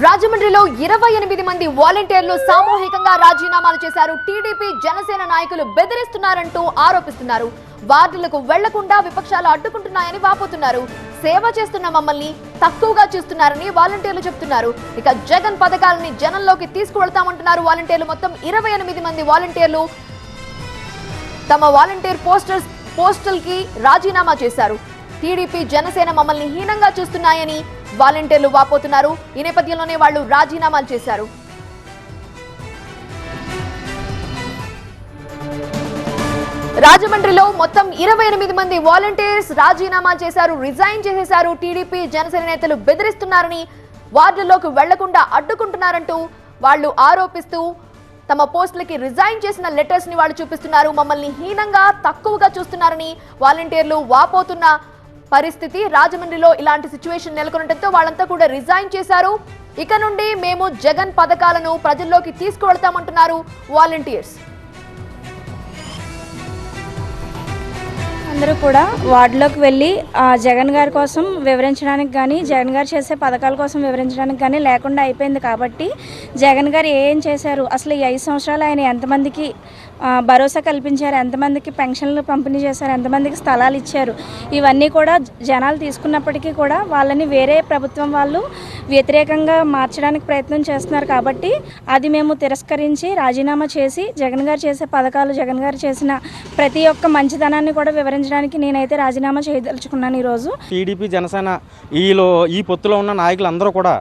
రాజమండ్రిలో ఇరవై ఎనిమిది మంది వాలంటీర్లు సామూహికంగా రాజీనామాలు చేశారు. టీడీపీ జనసేన నాయకులు బెదిరిస్తున్నారంటూ ఆరోపిస్తున్నారు. వార్డులకు వెళ్ళకుండా విపక్షాలు అడ్డుకుంటున్నాయని వాపోతున్నారు. సేవ చేస్తున్న మమ్మల్ని తక్కువగా చూస్తున్నారని వాలంటీర్లు చెప్తున్నారు. ఇక జగన్ పథకాలని జనంలోకి తీసుకువెళ్తామంటున్నారు వాలంటీర్లు. మొత్తం ఇరవై ఎనిమిది మంది వాలంటీర్లు తమ వాలంటీర్ పోస్టర్స్ పోస్టల్కి రాజీనామా చేశారు. టీడీపీ జనసేన మమ్మల్ని హీనంగా చూస్తున్నాయని వాలంటీర్లు వాపోతున్నారు. ఈ నేపథ్యంలోనే వాళ్ళు రాజీనామాలు చేశారు. రాజమండ్రిలో మొత్తం ఇరవై ఎనిమిది మంది వాలంటీర్స్ రాజీనామా చేశారు రిజైన్ చేసేశారు. టీడీపీ జనసేన నేతలు బెదిరిస్తున్నారని వార్డుల్లోకి వెళ్ళకుండా అడ్డుకుంటున్నారంటూ వాళ్ళు ఆరోపిస్తూ తమ పోస్టులకి రిజైన్ చేసిన లెటర్స్ని వాళ్ళు చూపిస్తున్నారు. మమ్మల్ని హీనంగా తక్కువగా చూస్తున్నారని వాలంటీర్లు వాపోతున్న పరిస్థితి. రాజమండ్రిలో ఇలాంటి సిచ్యువేషన్ నెలకొనడంతో వాళ్ళంతా కూడా రిజైన్ చేశారు. ఇక నుండి మేము జగన్ పథకాలను ప్రజల్లోకి తీసుకువెళ్తామంటున్నారు వాలంటీర్స్. అందరూ కూడా వార్డులోకి వెళ్ళి జగన్ గారి కోసం వివరించడానికి కానీ జగన్ గారు చేసే పథకాల కోసం వివరించడానికి కానీ లేకుండా అయిపోయింది కాబట్టి జగన్ గారు ఏం చేశారు? అసలు ఈ ఐదు సంవత్సరాలు ఆయన ఎంతమందికి భరోసా కల్పించారు? ఎంతమందికి పెన్షన్లు పంపిణీ చేశారు? ఎంతమందికి స్థలాలు ఇచ్చారు? ఇవన్నీ కూడా జనాలు తీసుకున్నప్పటికీ కూడా వాళ్ళని వేరే ప్రభుత్వం వాళ్ళు వ్యతిరేకంగా మార్చడానికి ప్రయత్నం చేస్తున్నారు కాబట్టి అది మేము తిరస్కరించి రాజీనామా చేసి జగన్ గారు చేసే పథకాలు జగన్ గారు చేసిన ప్రతి ఒక్క మంచితనాన్ని కూడా వివరించడానికి నేనైతే రాజీనామా చేయదలుచుకున్నాను ఈరోజు. టీడీపీ జనసేన ఈలో ఈ పొత్తులో ఉన్న నాయకులందరూ కూడా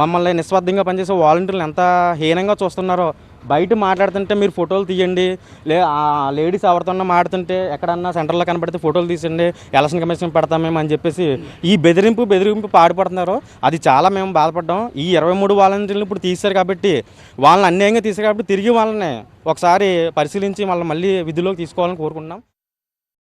మమ్మల్ని నిస్వార్థంగా పనిచేసే వాలంటీర్లు ఎంత హీనంగా చూస్తున్నారో బయట మాట్లాడుతుంటే మీరు ఫోటోలు తీయండి లే లేడీస్ ఎవరితో మాడుతుంటే ఎక్కడన్నా సెంటర్లో కనబడితే ఫోటోలు తీసండి ఎలక్షన్ కమిషన్ పెడతాం మేము అని చెప్పేసి ఈ బెదిరింపు బెదిరింపు పాడుపడుతున్నారు అది చాలా మేము బాధపడ్డాం. ఈ ఇరవై మూడు వాలంటీర్లు ఇప్పుడు తీశారు కాబట్టి వాళ్ళని అన్యాయంగా తీశారు కాబట్టి తిరిగి వాళ్ళని ఒకసారి పరిశీలించి వాళ్ళని మళ్ళీ విధుల్లోకి తీసుకోవాలని కోరుకుంటున్నాం.